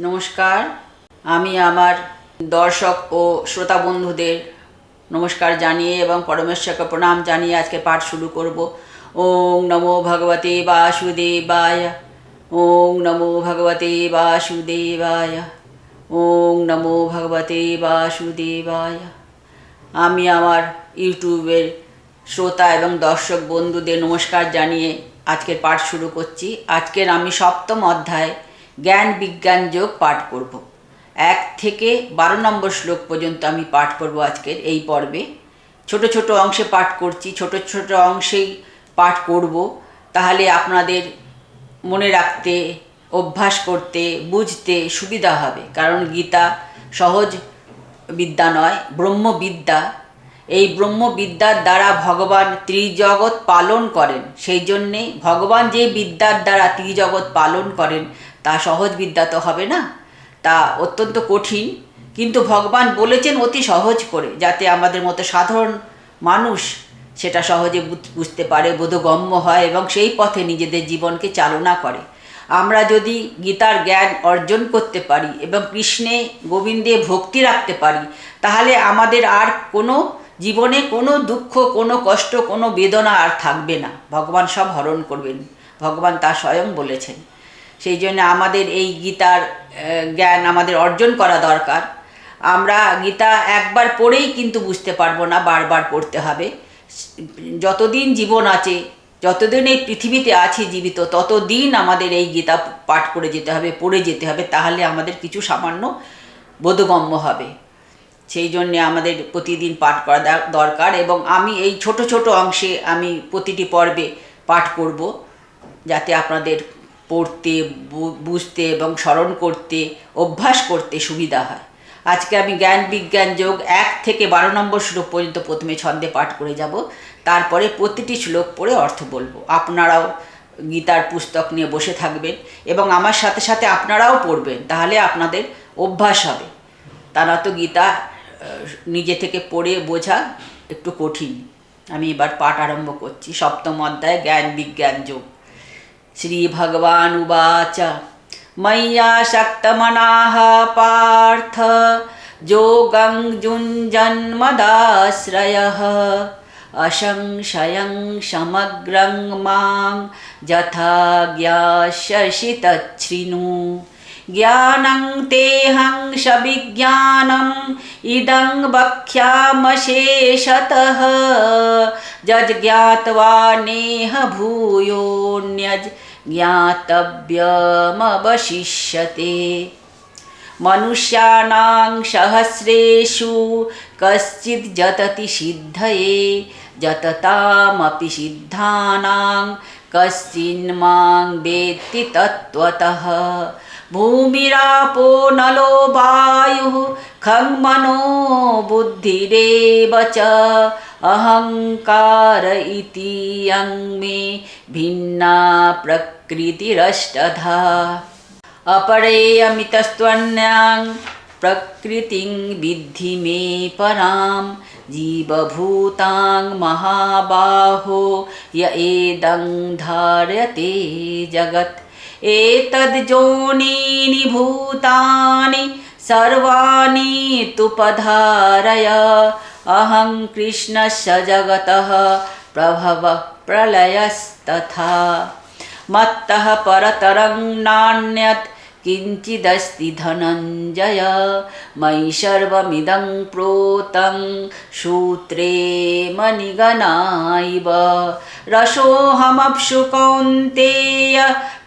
নমস্কার। আমি আমার দর্শক ও শ্রোতা বন্ধুদের নমস্কার জানিয়ে এবং পরমেশ্বরকে প্রণাম জানিয়ে আজকে পাঠ শুরু করব। ওং নমো ভগবতে বাসুদেবায়। ওং নমো ভগবতে বাসুদেবায়। ওং নমো ভগবতে বাসুদেবায়। আমি আমার ইউটিউবের শ্রোতা এবং দর্শক বন্ধুদের নমস্কার জানিয়ে আজকের পাঠ শুরু করছি। আজকের আমি সপ্তম অধ্যায় জ্ঞান বিজ্ঞান যোগ পাঠ করব। এক থেকে বারো নম্বর শ্লোক পর্যন্ত আমি পাঠ করব আজকের এই পর্বে। ছোট ছোট অংশে পাঠ করছি, ছোট ছোট অংশেই পাঠ করব। তাহলে আপনাদের মনে রাখতে, অভ্যাস করতে, বুঝতে সুবিধা হবে। কারণ গীতা সহজ বিদ্যা নয়, ব্রহ্মবিদ্যা। এই ব্রহ্মবিদ্যার দ্বারা ভগবান ত্রিজগৎ পালন করেন। সেই জন্যে ভগবান যে বিদ্যার দ্বারা ত্রিজগৎ পালন করেন তা সহজ বিদ্যা তো হবে না। তা অত্যন্ত কঠিন। কিন্তু ভগবান বলেছেন অতি সহজ করে, যাতে আমাদের মতো সাধারণ মানুষ সেটা সহজে বুঝ- বুঝতে পারে, বোধগম্য হয় এবং সেই পথে নিজেদের জীবনকে চালনা করে। আমরা যদি গীতার জ্ঞান অর্জন করতে পারি এবং কৃষ্ণে গোবিন্দে ভক্তি রাখতে পারি, তাহলে আমাদের আর কোনো জীবনে কোনো দুঃখ, কোনো কষ্ট, কোনো বেদনা আর থাকবে না। ভগবান সব হরণ করবেন। ভগবান তা স্বয়ং বলেছেন। সেই জন্য আমাদের এই গীতার জ্ঞান আমাদের অর্জন করা দরকার। আমরা গীতা একবার পড়েই কিন্তু বুঝতে পারব না, বারবার পড়তে হবে। যতদিন জীবন আছে, যতদিন এই পৃথিবীতে আছি জীবিত, ততদিন আমাদের এই গীতা পাঠ করে যেতে হবে, পড়ে যেতে হবে, তাহলে আমাদের কিছু সামান্য বোধগম্য হবে। সেই জন্যে আমাদের প্রতিদিন পাঠ করা দরকার এবং আমি এই ছোট ছোট অংশে আমি প্রতিটি পর্বে পাঠ করব, যাতে আপনাদের পড়তে বুঝতে এবং স্মরণ করতে, অভ্যাস করতে সুবিধা হয়। আজকে আমি জ্ঞান, বিজ্ঞান, যোগ এক থেকে বারো নম্বর শ্লোক পর্যন্ত প্রথমে ছন্দে পাঠ করে যাব। তারপরে প্রতিটি শ্লোক পড়ে অর্থ বলব। আপনারাও গীতার পুস্তক নিয়ে বসে থাকবেন এবং আমার সাথে সাথে আপনারাও পড়বেন, তাহলে আপনাদের অভ্যাস হবে। তারা তো গীতা নিজে থেকে পড়ে বোঝা একটু কঠিন। আমি এবার পাঠ আরম্ভ করছি। সপ্তম অধ্যায়, জ্ঞান, বিজ্ঞান, যোগ। श्रीभगवानुवाच। मय्या शक्तमनाः पार्थ, जोगं जुञ्जन्मदाश्रयः अशंशयं समग्रं माँ यथा ज्ञास्यसि तच्छृणु ज्ञानं तेऽहं सविज्ञानम्, इदं वक्ष्यामशेषतः। यज्ज्ञात्वा नेह भूयोऽन्यज् ज्ञातव्यमवशिष्यते। मनुष्याणां सहस्रेषु कश्चित् जतति सिद्धये, जततामपि सिद्धानां कश्चिन्मां वेत्ति तत्त्वतः। भूमिरापो नलो वायुः, खं मनो बुद्धिरेव च। अहङ्कार इति यं मे भिन्ना प्रकृतिरष्टधा। अपरेयमितस्त्वन्यां प्रकृतिं विद्धि मे परां, जीवभूतां महाबाहो, य एदं धार्यते जगत्। एतद्योनीनि भूतानि, सर्वाणि तुपधारय अहं कृष्णस्य जगतः प्रभवः प्रलयस्तथा। मत्तः परतरं नान्यत् किञ्चिदस्ति धनञ्जय मयि सर्वमिदं प्रोतं सूत्रे मणिगणाइव रसोऽहमप्सु कौन्तेय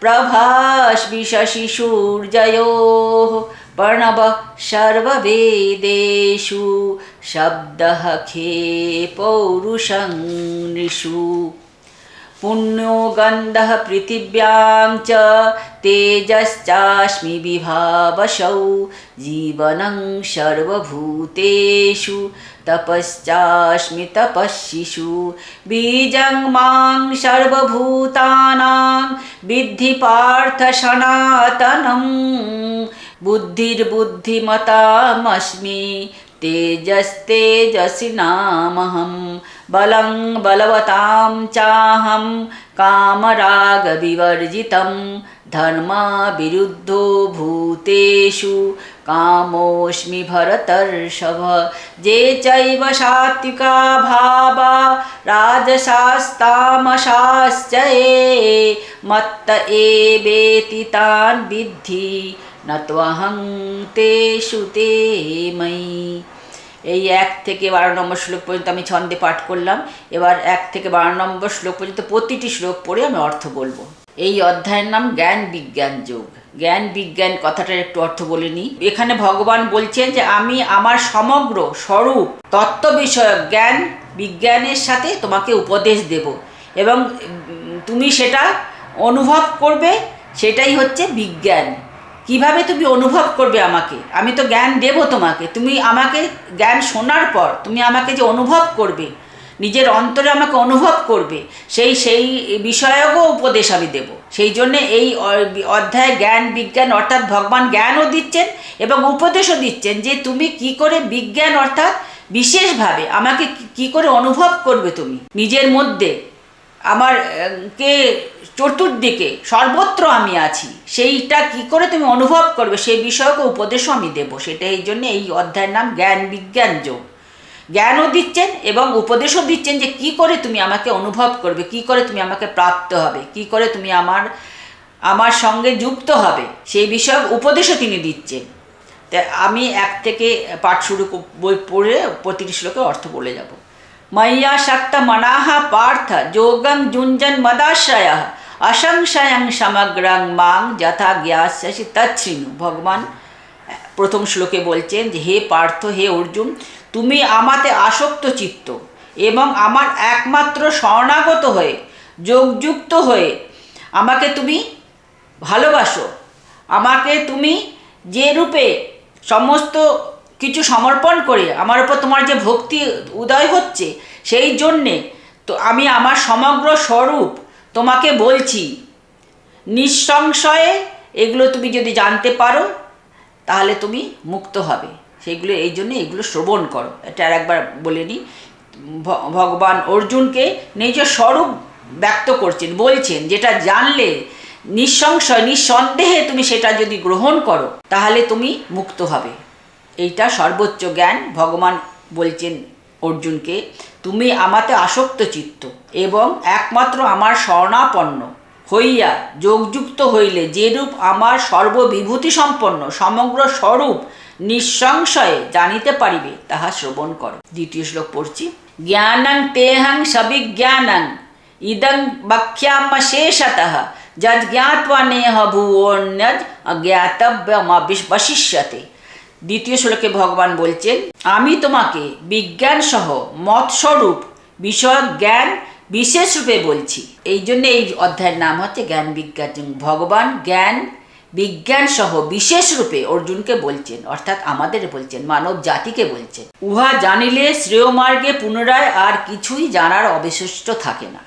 प्रभास्मि शशिसूर्जयोः प्रणवः सर्ववेदेषु शब्दः खे पौरुषं नृषु पुण्यो गन्धः पृथिव्यां च तेजश्चास्मि विभावशौ जीवनं सर्वभूतेषु तपश्चास्मि तपस्विषु बीजं मां सर्वभूतानां विद्धि पार्थ सनातनं बुद्धिर्बुद्धिमतामस्मि तेजस्तेजसि नामहं बलं बलवतां चाहं कामरागविवर्जितं धर्माविरुद्धो भूतेषु कामोऽस्मि भरतर्षभ ये चैव सात्विका भावा राजशास्तामशाश्च ये मत्त एवेति तान् विद्धि न त्वहं तेषु ते मयि। এই এক থেকে বারো নম্বর শ্লোক পর্যন্ত আমি ছন্দে পাঠ করলাম। এবার এক থেকে বারো নম্বর শ্লোক পর্যন্ত প্রতিটি শ্লোক পড়ে আমি অর্থ বলব। এই অধ্যায়ের নাম জ্ঞান বিজ্ঞান যোগ। জ্ঞান বিজ্ঞান কথাটার একটু অর্থ বলে নিই। এখানে ভগবান বলছেন যে, আমি আমার সমগ্র স্বরূপ তত্ত্ব বিষয়ক জ্ঞান বিজ্ঞানের সাথে তোমাকে উপদেশ দেব এবং তুমি সেটা অনুভব করবে। সেটাই হচ্ছে বিজ্ঞান। কীভাবে তুমি অনুভব করবে আমাকে? আমি তো জ্ঞান দেব তোমাকে। তুমি আমাকে জ্ঞান শোনার পর তুমি আমাকে যে অনুভব করবে, নিজের অন্তরে আমাকে অনুভব করবে, সেই সেই বিষয়কও উপদেশ আমি দেব। সেই জন্যে এই অধ্যায়ে জ্ঞান বিজ্ঞান অর্থাৎ ভগবান জ্ঞানও দিচ্ছেন এবং উপদেশও দিচ্ছেন যে তুমি কি করে বিজ্ঞান অর্থাৎ বিশেষভাবে আমাকে কি করে অনুভব করবে তুমি? নিজের মধ্যে আমার কে চতুর্দিকে সর্বত্র আমি আছি, সেইটা কি করে তুমি অনুভব করবে? সেই বিষয়ক উপদেশও আমি দেব। সেটা এই জন্য এই অধ্যায়ের নাম জ্ঞান বিজ্ঞান যোগ। জ্ঞানও দিচ্ছেন এবং উপদেশও দিচ্ছেন যে কি করে তুমি আমাকে অনুভব করবে, কি করে তুমি আমাকে প্রাপ্ত হবে, কি করে তুমি আমার আমার সঙ্গে যুক্ত হবে, সেই বিষয়ক উপদেশও তিনি দিচ্ছেন। তা আমি এক থেকে পাঠ শুরু বই পড়ে প্রতিটি শ্লোকে অর্থ বলে যাব। ময়্যা শক্ত মনাহা পার্থ যোগং যুঞ্জন মদাশ্রয় অসংশয়ং সমগ্রং মাং যথা জ্ঞাস্যসি তৎসৃণু ভগবান প্রথম শ্লোকে বলছেন যে হে পার্থ হে অর্জুন তুমি আমাতে আসক্ত চিত্ত এবং আমার একমাত্র শরণাগত হয়ে যোগযুক্ত হয়ে আমাকে তুমি ভালোবাসো। আমাকে তুমি যে রূপে সমস্ত কিছু সমর্পণ করে, আমার উপর তোমার যে ভক্তি উদয় হচ্ছে, সেই জন্যে তো আমি আমার সমগ্র স্বরূপ তোমাকে বলছি। নিঃসংশয়ে এগুলো তুমি যদি জানতে পারো, তাহলে তুমি মুক্ত হবে। সেইগুলো, এই জন্য এগুলো শ্রবণ করো। এটা আর একবার বলে নিই ভগবান অর্জুনকে নিজের স্বরূপ ব্যক্ত করছেন, বলছেন, যেটা জানলে নিঃসংশয়, নিঃসন্দেহে তুমি সেটা যদি গ্রহণ করো, তাহলে তুমি মুক্ত হবে। এইটা সর্বোচ্চ জ্ঞান। ভগবান বলছেন অর্জুনকে, তুমি আমাতে আসক্ত চিত্ত এবং একমাত্র আমার স্বর্ণাপন্ন হইয়া যোগযুক্ত হইলে যেরূপ আমার সর্ববিভূতি সম্পন্ন সমগ্র স্বরূপ নিঃসংশয়ে জানিতে পারিবে, তাহা শ্রবণ করো। দ্বিতীয় শ্লোক পড়ছি। জ্ঞানং তেহং সবিজ্ঞানং ইদং বক্ষ্যামশেষতঃ যজ্ঞাত্বা নেহ ভুবন্যজ অজ্ঞাতব্যমবিবশিষ্যতে দ্বিতীয় শ্লোকে ভগবান বলছেন, আমি তোমাকে বিজ্ঞান সহ মতস্বরূপ বিষয়ক জ্ঞান বিশেষ রূপে বলছি। এই জন্য এই অধ্যায়ের নাম হচ্ছে জ্ঞান বিজ্ঞান। ভগবান জ্ঞান বিজ্ঞান সহ বিশেষ রূপে অর্জুনকে বলছেন, অর্থাৎ আমাদের বলছেন, মানব জাতিকে বলছেন। উহা জানিলে শ্রেয় মার্গে পুনরায় আর কিছুই জানার অবশিষ্ট থাকে না।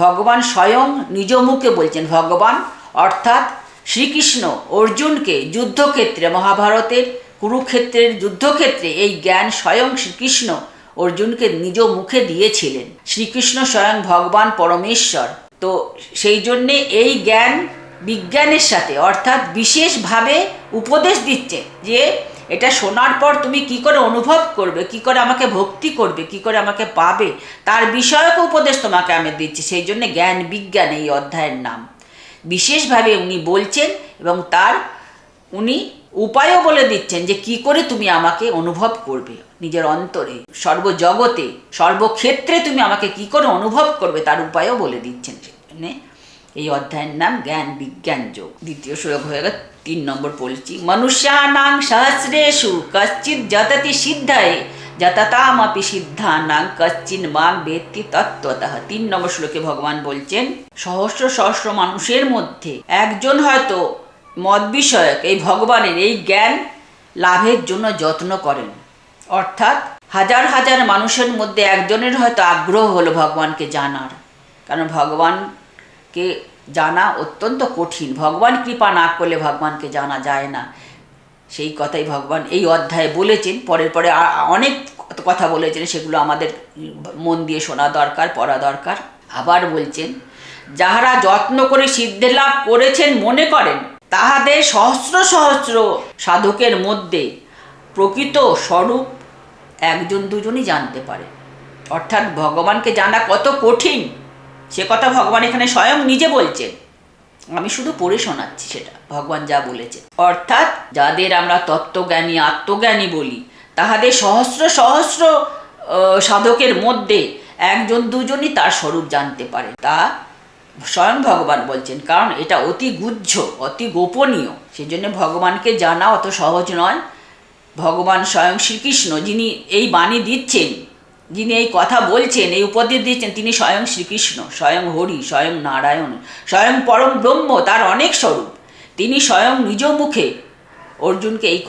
ভগবান স্বয়ং নিজ মুখে বলছেন, ভগবান, অর্থাৎ শ্রীকৃষ্ণ অর্জুনকে যুদ্ধক্ষেত্রে মহাভারতের কুরুক্ষেত্রের যুদ্ধক্ষেত্রে এই জ্ঞান স্বয়ং শ্রীকৃষ্ণ অর্জুনকে নিজ মুখে দিয়েছিলেন। শ্রীকৃষ্ণ স্বয়ং ভগবান পরমেশ্বর। তো সেই জন্যে এই জ্ঞান বিজ্ঞানের সাথে, অর্থাৎ বিশেষভাবে উপদেশ দিচ্ছে যে, এটা শোনার পর তুমি কি করে অনুভব করবে, কি করে আমাকে ভক্তি করবে, কি করে আমাকে পাবে, তার বিষয়ক উপদেশ তোমাকে আমি দিচ্ছি। সেই জন্য জ্ঞান বিজ্ঞান এই অধ্যায়ের নাম। বিশেষভাবে উনি বলছেন এবং তার উনি উপায়ও বলে দিচ্ছেন যে কি করে তুমি আমাকে অনুভব করবে নিজের অন্তরে, সর্বজগতে, সর্বক্ষেত্রে তুমি আমাকে কি করে অনুভব করবে তার উপায়ও বলে দিচ্ছেন সেখানে। এই অধ্যায়ের নাম জ্ঞান বিজ্ঞান যোগ। দ্বিতীয় শ্লোক হয়ে গেল, তিন নম্বর পড়ছি। মনুষ্যানাং সহস্রেষু কশ্চিৎ যততি সিদ্ধায়, যততামপি সিদ্ধানাং কশ্চিন মাং বেত্তি তত্ত্বতঃ। তিন নম্বর শ্লোকে ভগবান বলছেন, সহস্র সহস্র মানুষের মধ্যে একজন হয়তো মত বিষয়ক, এই ভগবানের এই জ্ঞান লাভের জন্য যত্ন করেন। অর্থাৎ হাজার হাজার মানুষের মধ্যে একজনের হয়তো আগ্রহ হলো ভগবানকে জানার। কারণ ভগবানকে জানা অত্যন্ত কঠিন। ভগবান কৃপা না করলে ভগবানকে জানা যায় না। সেই কথাই ভগবান এই অধ্যায়ে বলেছেন। পরের পরে অনেক কথা বলেছেন। সেগুলো আমাদের মন দিয়ে শোনা দরকার, পড়া দরকার। আবার বলছেন, যাহারা যত্ন করে সিদ্ধি লাভ করেছেন মনে করেন তাহাদের সহস্র সহস্র সাধকের মধ্যে প্রকৃত স্বরূপ একজন দুজনই জানতে পারে। অর্থাৎ ভগবানকে জানা কত কঠিন, সে কথা ভগবান এখানে স্বয়ং নিজে বলছেন। আমি শুধু পড়ে শোনাচ্ছি সেটা, ভগবান যা বলেছে অর্থাৎ যাদের আমরা তত্ত্বজ্ঞানী, আত্মজ্ঞানী বলি, তাহাদের সহস্র সহস্র সাধকের মধ্যে একজন দুজনই তার স্বরূপ জানতে পারে। তা স্বয়ং ভগবান বলছেন, কারণ এটা অতি গুহ্য অতি গোপনীয়। সেই জন্য ভগবানকে জানা অত সহজ নয়। ভগবান স্বয়ং শ্রীকৃষ্ণ, যিনি এই বাণী দিচ্ছেন, যিনি এই কথা বলছেন, এই উপদেশ দিচ্ছেন, তিনি স্বয়ং শ্রীকৃষ্ণ, স্বয়ং হরি, স্বয়ং নারায়ণ, স্বয়ং পরম ব্রহ্ম, তার অনেক স্বরূপ। তিনি স্বয়ং নিজ মুখে অর্জুনকে এই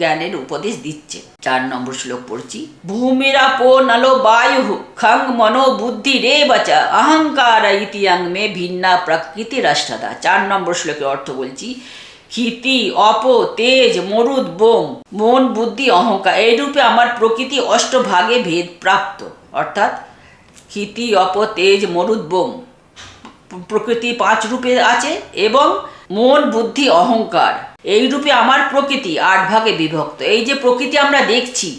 জ্ঞানের উপদেশ দিচ্ছে। চার নম্বর শ্লোক পড়ছি, ভূমিরাপো নলো বায়ু খং মনো বুদ্ধি রে বাচা অহংকার ইতিয়াং মে ভিন্না প্রকৃতি রাষ্ট্রদা। চার নম্বর শ্লোকের অর্থ বলছি ক্ষিতি অপ, তেজ, মরুদ, বোম, মন, বুদ্ধি, অহংকার এই রূপে আমার প্রকৃতি অষ্টভাগে ভেদ প্রাপ্ত। অর্থাৎ ক্ষিতি অপ, তেজ, মরুদ, বোম, প্রকৃতি পাঁচ রূপে আছে এবং মন, বুদ্ধি, অহংকার। এই রূপে আমার প্রকৃতি আট ভাগে বিভক্ত। এই যে প্রকৃতি আমরা দেখছি,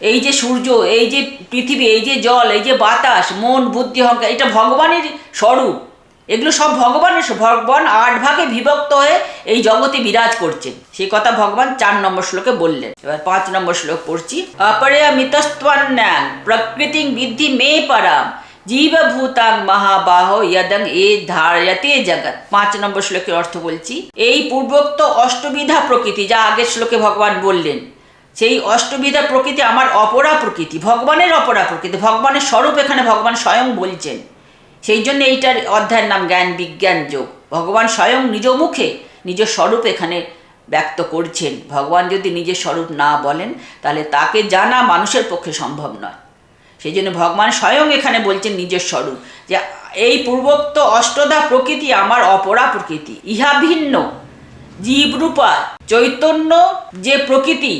এই যে সূর্য, এই যে পৃথিবী, এই যে জল, এই যে বাতাস, মন, বুদ্ধি, অহংকার, এটা ভগবানের স্বরূপ। এগুলো সব ভগবানের ভগবান আট ভাগে বিভক্ত হয়ে এই জগতে বিরাজ করছেন। সেই কথা ভগবান চার নম্বর শ্লোকে বললেন। এবার পাঁচ নম্বর শ্লোক পড়ছি। অপরেয় মিতস্ত্বান্যাং, প্রকৃতি বৃদ্ধি মে পরাম। জীবভূতাং মহাবাহ ইয়দং এ ধারয়তে জগৎ। পাঁচ নম্বর শ্লোকের অর্থ বলছি, এই পূর্বোক্ত অষ্টবিধা প্রকৃতি যা আগের শ্লোকে ভগবান বললেন, সেই অষ্টবিধা প্রকৃতি আমার অপরা প্রকৃতি, ভগবানের অপরা প্রকৃতি, ভগবানের স্বরূপ এখানে ভগবান স্বয়ং বলছেন। সেই জন্য এইটার অধ্যায়ের নাম জ্ঞান বিজ্ঞান যোগ। ভগবান স্বয়ং নিজ মুখে নিজ স্বরূপ এখানে ব্যক্ত করছেন। ভগবান যদি নিজের স্বরূপ না বলেন, তাহলে তাকে জানা মানুষের পক্ষে সম্ভব নয়। সেই জন্য ভগবান স্বয়ং এখানে বলছেন নিজের স্বরূপ, যে এই পূর্বোক্ত অষ্টদা প্রকৃতি আমার অপরা প্রকৃতি, ইহা ভিন্ন। জীবরূপা, চৈতন্য যে প্রকৃতি,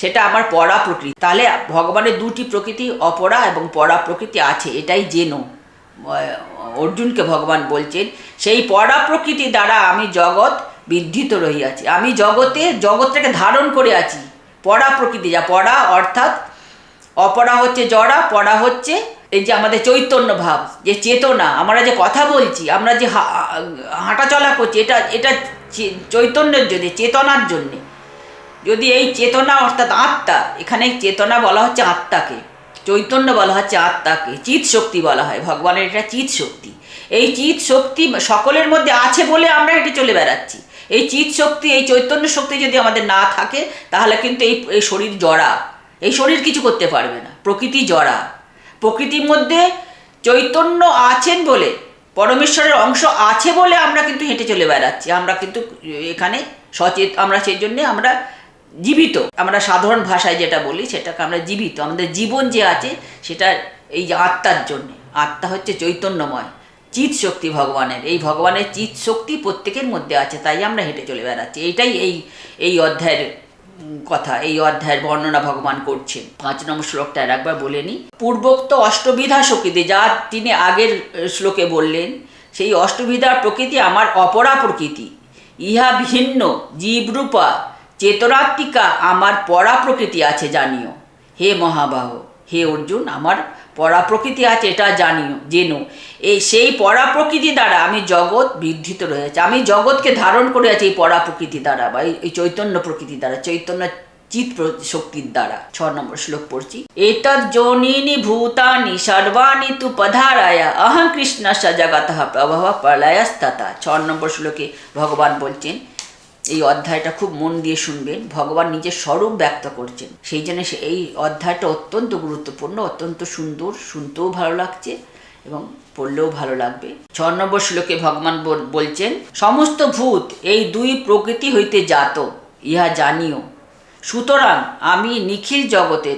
সেটা আমার পরা প্রকৃতি। তাহলে ভগবানের দুটি প্রকৃতি অপরা এবং পরা প্রকৃতি আছে, এটাই জেনো। অর্জুনকে ভগবান বলছেন, সেই পরা প্রকৃতি দ্বারা আমি জগৎ বিদ্ধিত রহিয়াছি। আমি জগতে, জগৎটাকে ধারণ করে আছি। পরা প্রকৃতি, যা পরা অর্থাৎ অপরা হচ্ছে জড়া পড়া হচ্ছে এই যে আমাদের চৈতন্য ভাব, যে চেতনা। আমরা যে কথা বলছি, আমরা যে হা- হাঁটা চলা করছি, এটা এটা চৈতন্যের জন্যে, চেতনার জন্যে। যদি এই চেতনা অর্থাৎ আত্মা, এখানে চেতনা বলা হচ্ছে আত্মাকে, চৈতন্য বলা হচ্ছে আত্মাকে, চিৎ শক্তি বলা হয়, ভগবানের এটা চিৎ শক্তি। এই চিৎ শক্তি সকলের মধ্যে আছে বলে আমরা এটি চলে বেড়াচ্ছি। এই চিৎ শক্তি, এই চৈতন্য শক্তি যদি আমাদের না থাকে, তাহলে কিন্তু এই শরীর জড়া। এই শরীর কিছু করতে পারবে না। প্রকৃতি জড়া। প্রকৃতির মধ্যে চৈতন্য আছেন বলে, পরমেশ্বরের অংশ আছে বলে আমরা কিন্তু হেঁটে চলে বেড়াচ্ছি। আমরা কিন্তু এখানে সচেত, আমরা সেই জন্যে আমরা জীবিত। আমরা সাধারণ ভাষায় যেটা বলি, সেটাকে আমরা জীবিত। আমাদের জীবন যে আছে, সেটা এই যে আত্মার জন্যে। আত্মা হচ্ছে চৈতন্যময়, চিৎ শক্তি ভগবানের। এই ভগবানের চিৎ শক্তি প্রত্যেকের মধ্যে আছে, তাই আমরা হেঁটে চলে বেড়াচ্ছি। এটাই এই এই অধ্যায়ের কথা, এই অধ্যায়ের বর্ণনা ভগবান করছেন পাঁচ নম্বর শ্লোকটা একবার বলে নিই পূর্বোক্ত অষ্টবিধা শক্তিতে যা তিনি আগের শ্লোকে বললেন, সেই অষ্টবিধার প্রকৃতি আমার অপরা প্রকৃতি। ইহা ভিন্ন, জীবরূপা, চেতনাত্মিকা আমার পরা প্রকৃতি আছে জানিও। হে মহাবাহ, হে অর্জুন, আমার পরা প্রকৃতি আছে, এটা জানিও, জেনো। এই সেই পরা প্রকৃতি দ্বারা আমি জগৎ বিদ্ধিত রয়েছে। আমি জগৎকে ধারণ করে আছি এই পরা প্রকৃতি দ্বারা, বা এই- চৈতন্য প্রকৃতি দ্বারা, চৈতন্য প্র- শক্তির দ্বারা। ছ নম্বর শ্লোক পড়ছি। এতদ যোনিনি ভূতানি সর্বাণি তু পধারায়া, অহং কৃষ্ণ স জগত প্রভাব প্রলয়স্ততা। ছ নম্বর শ্লোকে ভগবান বলছেন এই অধ্যায়টা খুব মন দিয়ে শুনবেন। ভগবান নিজের স্বরূপ ব্যক্ত করছেন। সেই জন্য এই অধ্যায়টা অত্যন্ত গুরুত্বপূর্ণ, অত্যন্ত সুন্দর, শুনতেও ভালো লাগছে এবং পড়লেও ভালো লাগবে। ছ নম্বর শ্লোকে ভগবান বল- বলছেন, সমস্ত ভূত এই দুই প্রকৃতি হইতে জাত, ইহা জানিও। সুতরাং আমি নিখিল জগতের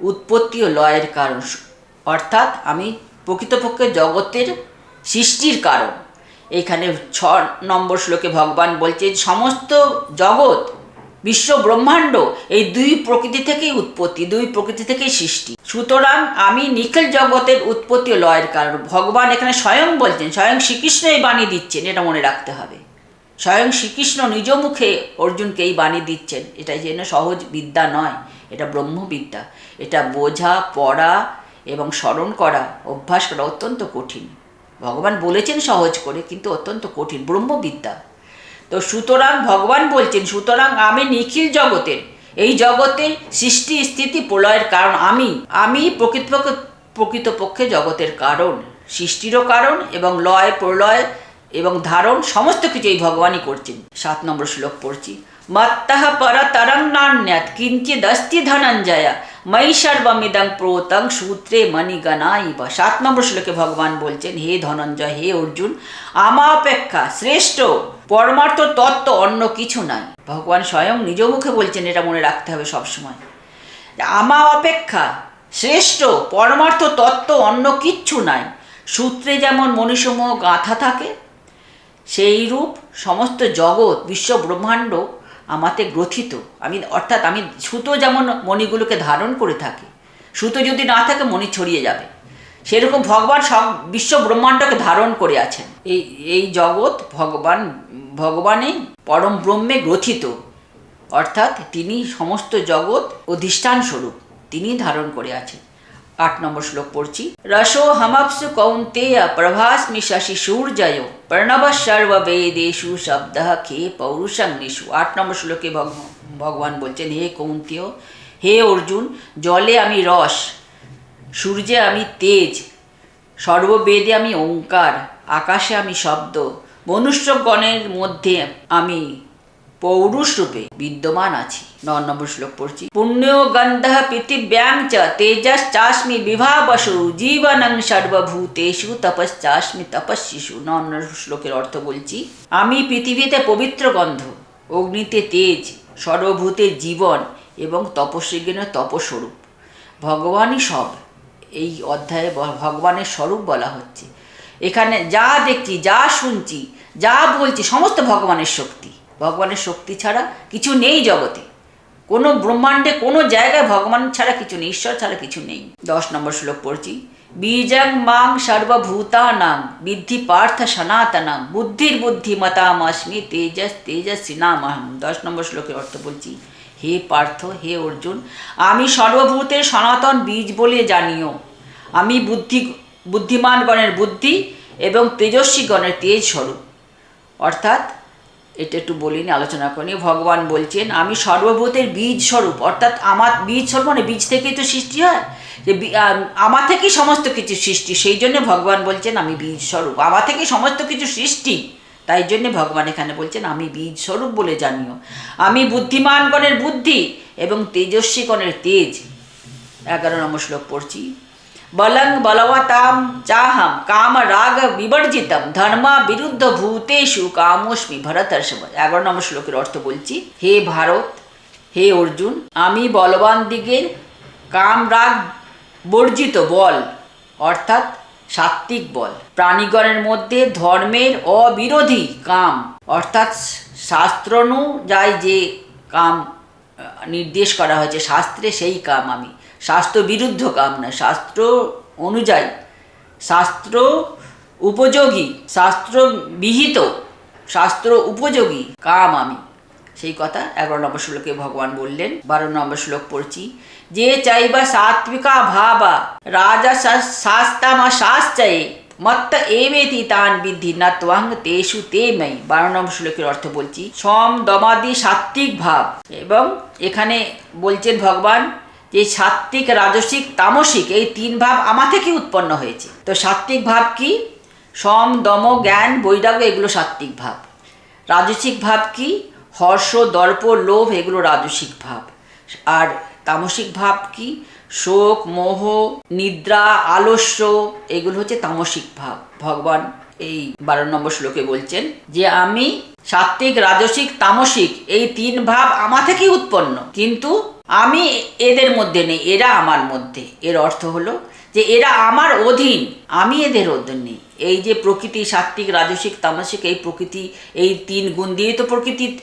উৎপত্তি ও লয়ের কারণ। অর্থাৎ আমি প্রকৃতপক্ষে জগতের সৃষ্টির কারণ। এইখানে ছ নম্বর শ্লোকে ভগবান বলছে সমস্ত জগৎ, বিশ্ব ব্রহ্মাণ্ড, এই দুই প্রকৃতি থেকেই উৎপত্তি, দুই প্রকৃতি থেকেই সৃষ্টি। সুতরাং আমি নিখিল জগতের উৎপত্তি ও লয়ের কারণ। ভগবান এখানে স্বয়ং বলছেন, স্বয়ং শ্রীকৃষ্ণ এই বাণী দিচ্ছেন, এটা মনে রাখতে হবে। স্বয়ং শ্রীকৃষ্ণ নিজ মুখে অর্জুনকে এই বাণী দিচ্ছেন এটা যেন সহজ বিদ্যা নয়, এটা ব্রহ্মবিদ্যা। এটা বোঝা, পড়া এবং স্মরণ করা, অভ্যাস করা অত্যন্ত কঠিন। ভগবান বলেছেন সহজ করে, কিন্তু অত্যন্ত কঠিন, ব্রহ্মবিদ্যা। তো সুতরাং ভগবান বলছেন, সুতরাং আমি নিখিল জগতের, এই জগতের সৃষ্টি স্থিতি প্রলয়ের কারণ আমি আমি প্রকৃতপক্ষে প্রকৃতপক্ষে জগতের কারণ, সৃষ্টিরও কারণ এবং লয়, প্রলয় এবং ধারণ, সমস্ত কিছু এই ভগবানই করছেন। সাত নম্বর শ্লোক পড়ছি। মত্তঃ পরতরং নান্যাত কিঞ্চিদস্তি ধনঞ্জয়া ময়ি সর্বমিদং প্রোতং সূত্রে মণিগণা ইব সাত নম্বর শ্লোকে ভগবান বলছেন হে ধনঞ্জয় হে অর্জুন আমা অপেক্ষা শ্রেষ্ঠ পরমার্থ তত্ত্ব অন্য কিছু নাই ভগবান স্বয়ং নিজ মুখে বলছেন এটা মনে রাখতে হবে সবসময়। আমা অপেক্ষা শ্রেষ্ঠ পরমার্থ তত্ত্ব অন্য কিচ্ছু নাই। সূত্রে যেমন মণিসমূহ গাঁথা থাকে, সেই রূপ সমস্ত জগৎ, বিশ্ব ব্রহ্মাণ্ড আমাতে গ্রথিত। আমি অর্থাৎ আমি সুতো যেমন মণিগুলোকে ধারণ করে থাকি, সুতো যদি না থাকে মণি ছড়িয়ে যাবে। সেরকম ভগবান সব বিশ্ব ব্রহ্মাণ্ডকে ধারণ করে আছেন। এই এই জগৎ ভগবান ভগবানে পরম ব্রহ্মে গ্রথিত। অর্থাৎ তিনি সমস্ত জগৎ অধিষ্ঠান স্বরূপ তিনি ধারণ করে আছেন। আট নম্বর শ্লোক পড়ছি। রসো হমপ্সু কৌন্তেয় প্রভাস্মি শশি সূর্যয় প্রণব সর্ববেদেশু শব্দ খে পৌরুষং নিশু আট নম্বর শ্লোকে ভগ- ভগবান বলছেন, হে কৌন্তেয়, হে অর্জুন, জলে আমি রস, সূর্যে আমি তেজ, সর্ববেদে আমি ওঙ্কার, আকাশে আমি শব্দ, মনুষ্যগণের মধ্যে আমি পৌরুষ রূপে বিদ্যমান আছি। ন নম্বর শ্লোক পড়ছি। পুণ্য গন্ধ পৃথিব্যাং চ তেজশ্চাস্মি বিভাবসু জীবনং সর্বভূতেষু তপশ্চাস্মি তপস্বিষু ন নম্বর শ্লোকের অর্থ বলছি, আমি পৃথিবীতে পবিত্র গন্ধ, অগ্নিতে তেজ সর্বভূতের জীবন এবং তপস্বীজ্ঞানের তপস্বরূপ। ভগবানই সব, এই অধ্যায়ে ভগবানের স্বরূপ বলা হচ্ছে। এখানে যা দেখছি, যা শুনছি, যা বলছি, সমস্ত ভগবানের শক্তি। ভগবানের শক্তি ছাড়া কিছু নেই জগতে। কোনো ব্রহ্মাণ্ডে কোনো জায়গায় ভগবান ছাড়া কিছু নেই, ঈশ্বর ছাড়া কিছু নেই। দশ নম্বর শ্লোক পড়ছি, বীজং মাং সর্বভূতানাং, বিদ্ধি পার্থ সনাতনাং, বুদ্ধির বুদ্ধিমতামস্মি তেজস তেজস্বী নামহম দশ নম্বর শ্লোকের অর্থ বলছি, হে পার্থ, হে অর্জুন, আমি সর্বভূতের সনাতন বীজ বলে জানিও। আমি বুদ্ধি, বুদ্ধিমানগণের বুদ্ধি এবং তেজস্বীগণের তেজ স্বরূপ অর্থাৎ এটা একটু বলিনি, আলোচনা করি ভগবান বলছেন, আমি সর্বভূতের বীজ স্বরূপ, অর্থাৎ আমার বীজ স্বরূপ মানে বীজ থেকেই তো সৃষ্টি হয়? যে আমার থেকেই সমস্ত কিছু সৃষ্টি, সেই জন্য ভগবান বলছেন, আমি বীজ স্বরূপ। আমার থেকেই সমস্ত কিছু সৃষ্টি, তাই জন্যে ভগবান এখানে বলছেন, আমি বীজ স্বরূপ বলে জানিও। আমি বুদ্ধিমানগণের বুদ্ধি এবং তেজস্বীগণের তেজ। এগারো নম্বর শ্লোক পড়ছি। বলং বলবতাম চাহম কাম রাগ বিবর্জিতম ধর্মা বিরুদ্ধ ভূতেষু কামোস্মি ভরতর্ষভ এগারো নম্বর শ্লোকের অর্থ বলছি, হে ভারত, হে অর্জুন, আমি বলবান দিগের কাম রাগ বর্জিত বল, অর্থাৎ সাত্ত্বিক বল। প্রাণীগণের মধ্যে ধর্মের অবিরোধী কাম, অর্থাৎ শাস্ত্রানুযায়ী যে কাম নির্দেশ করা হয়েছে, শাস্ত্রে সেই কাম আমি। শাস্ত্র বিরুদ্ধ কাম না শাস্ত্র অনুযায়ী, শাস্ত্র উপযোগী, শাস্ত্র বিহিত, শাস্ত্র উপযোগী কাম আমি। সেই কথা এগারো নম্বর শ্লোকে ভগবান বললেন, বারো নম্বর শ্লোক পড়ছি, যে চাইবা সাত্বিকা ভাবা, রাজা শাস্তামা শাস্ত্রে মত্ত এবেতি তান বিদ্ধি না ত্বং তেষু তে মై। বারো নম্বর শ্লোকের অর্থ বলছি, সম দমাদি সাত্বিক ভাব। এবং এখানে বলছেন ভগবান যে সাত্বিক রাজসিক, তামসিক এই তিন ভাব আমার থেকে উৎপন্ন হয়েছে। তো সাত্বিক ভাব কি? সম, দম, জ্ঞান, বৈরাগ্য, এগুলো সাত্বিক ভাব। রাজসিক ভাব কি? হর্ষ, দর্প, লোভ, এগুলো রাজসিক ভাব। আর তামসিক ভাব কি? শোক, মোহ, নিদ্রা, আলস্য, এগুলো হচ্ছে তামসিক ভাব। ভগবান এই বারো নম্বর শ্লোকে বলছেন যে আমি সাত্বিক রাজসিক, তামসিক এই তিন ভাব আমা থেকেই উৎপন্ন। কিন্তু আমি এদের মধ্যে নেই, এরা আমার মধ্যে। এর অর্থ হলো যে এরা আমার অধীন, আমি এদের অধীন নেই। এই যে প্রকৃতি সাত্ত্বিক, রাজসিক তামাসিক এই প্রকৃতি, এই তিন গুণ দিয়ে তো প্রকৃতি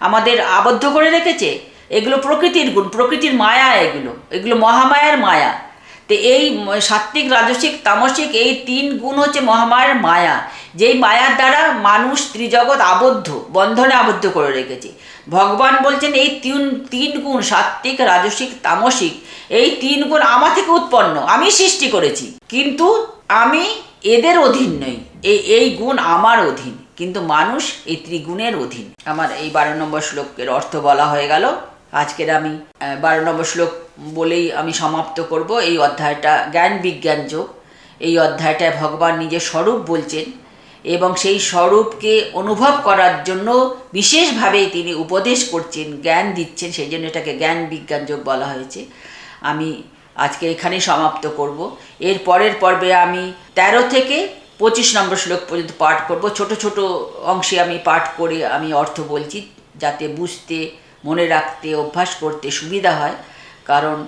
আমাদের আবদ্ধ করে রেখেছে। এগুলো প্রকৃতির গুণ, প্রকৃতির মায়া এগুলো। এগুলো মহামায়ার মায়া। তো এই সাত্বিক রাজসিক, তামসিক এই তিন গুণ হচ্ছে মহামায়ার মায়া। যেই মায়ার দ্বারা মানুষ ত্রিজগৎ আবদ্ধ, বন্ধনে আবদ্ধ করে রেখেছে। ভগবান বলছেন এই তিন তিন গুণ সাত্বিক রাজসিক, তামসিক, এই তিন গুণ আমার থেকে উৎপন্ন, আমি সৃষ্টি করেছি। কিন্তু আমি এদের অধীন নই, এই এই গুণ আমার অধীন। কিন্তু মানুষ এই ত্রিগুণের অধীন। আমার এই বারো নম্বর শ্লোকের অর্থ বলা হয়ে গেল আজকের আমি বারো নম্বর শ্লোক বলেই আমি সমাপ্ত করব। এই অধ্যায়টা জ্ঞান বিজ্ঞান যোগ। এই অধ্যায়টায় ভগবান নিজের স্বরূপ বলছেন এবং সেই স্বরূপকে অনুভব করার জন্য বিশেষভাবে তিনি উপদেশ করছেন, জ্ঞান দিচ্ছেন, সেই জন্য এটাকে জ্ঞান বিজ্ঞান যোগ বলা হয়েছে। আমি আজকে এখানেই সমাপ্ত করব। এর পরের পর্বে আমি তেরো থেকে পঁচিশ নম্বর শ্লোক পর্যন্ত পাঠ করব। ছোট ছোট অংশে আমি পাঠ করে আমি অর্থ বলছি, যাতে বুঝতে মনে রাখতে, অভ্যাস করতে সুবিধা হয়, কারণ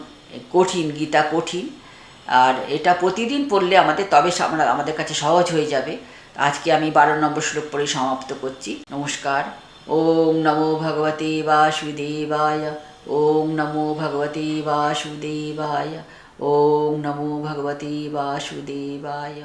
কঠিন, গীতা কঠিন। আর এটা প্রতিদিন পড়লে আমাদের, তবে আমরা, আমাদের কাছে সহজ হয়ে যাবে। আজকে আমি বারো নম্বর শ্লোক পড়ে সমাপ্ত করছি। নমস্কার। ওম নমো ভগবতে বাসুদেবায়। ওম নমো ভগবতে বাসুদেবায়। ওম নমো ভগবতে বাসুদেবায়।